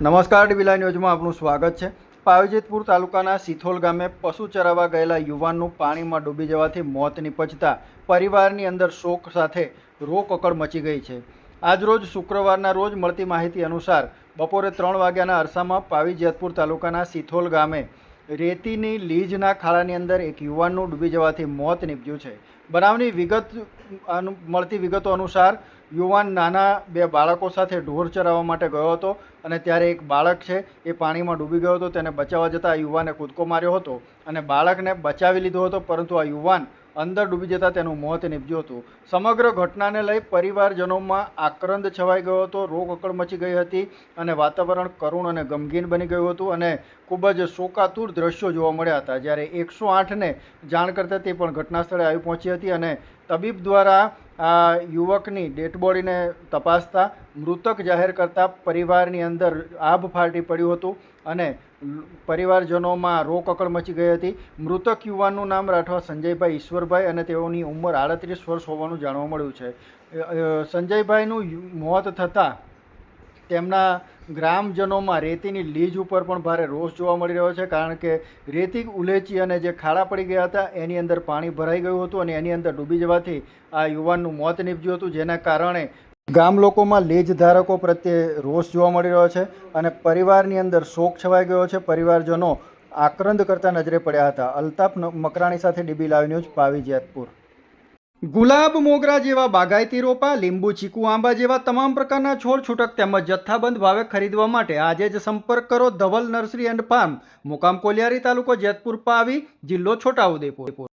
નમસ્કાર ડીબીલા ન્યૂઝમાં આપનું સ્વાગત છે. પાવીજેતપુર તાલુકાના સિથોલ ગામે પશુ ચરાવવા ગયેલા યુવાનનું પાણીમાં ડૂબી જવાથી મોત નિપજતા પરિવારની અંદર શોક સાથે રોકકળ મચી ગઈ છે. આજરોજ શુક્રવારના રોજ મળતી માહિતી અનુસાર બપોરે ત્રણ વાગ્યાના અરસામાં પાવીજેતપુર તાલુકાના સિથોલ ગામે રેતીની લીજના ખાડાની અંદર એક યુવાનનું ડૂબી જવાથી મોત નીપજ્યું છે. બનાવની વિગત મળતી વિગતો અનુસાર યુવાન નાના બે બાળકો સાથે ઢોર ચરાવવા માટે ગયો હતો અને ત્યારે એક બાળક છે એ પાણીમાં ડૂબી ગયો હતો. તેને બચાવવા જતાં યુવાને કૂદકો માર્યો હતો અને બાળકને બચાવી લીધો હતો, પરંતુ આ યુવાન અંદર ડૂબી જતાં તેનું મોત નીપજ્યું હતું. સમગ્ર ઘટનાને લઈ પરિવારજનોમાં આક્રંદ છવાઈ ગયો હતો, રોગ અકળ મચી ગઈ હતી અને વાતાવરણ કરુણ અને ગમગીન બની ગયું હતું અને ખૂબ જ શોકાતુર દ્રશ્યો જોવા મળ્યા હતા. જ્યારે એકસો આઠને જાણ કરતાં તે પણ ઘટના સ્થળે આવી પહોંચી હતી અને તબીબ દ્વારા આ યુવકની ડેડ તપાસતા મૃતક જાહેર કરતાં પરિવારની અંદર આભ ફાટી પડ્યું હતું અને પરિવારજનોમાં રોકકળ મચી ગઈ હતી. મૃતક યુવાનનું નામ રાઠવા સંજયભાઈ ઈશ્વરભાઈ અને તેઓની ઉંમર આડત્રીસ વર્ષ હોવાનું જાણવા મળ્યું છે. સંજયભાઈનું મોત થતાં તેમના ગ્રામજનોમાં રેતીની લીજ ઉપર પણ ભારે રોષ જોવા મળી રહ્યો છે, કારણ કે રેતી ઉલેચી અને જે ખાડા પડી ગયા હતા, એની અંદર પાણી ભરાઈ ગયું હતું અને એની અંદર ડૂબી જવાથી આ યુવાનનું મોત નીપજ્યું હતું, જેના કારણે ગામ લોકોમાં લીજ ધારકો પ્રત્યે રોષ જોવા મળી રહ્યો છે અને પરિવારની અંદર શોક છવાઈ ગયો છે. પરિવારજનો આક્રંદ કરતા નજરે પડ્યા હતા. અલ્તાફ મકરાણી સાથે DB live news, Pavi Jetpur. ગુલાબ, મોગરા જેવા બાગાયતી રોપા, લીંબુ, ચીકુ, આંબા જેવા તમામ પ્રકારના છોડ છૂટક તેમજ જથ્થાબંધ ભાવે ખરીદવા માટે આજે જ સંપર્ક કરો ધવલ નર્સરી એન્ડ ફાર્મ, મુકામ કોલિયારી તાલુકો જેતપુર, પાવી, જિલ્લો છોટાઉદેપુર.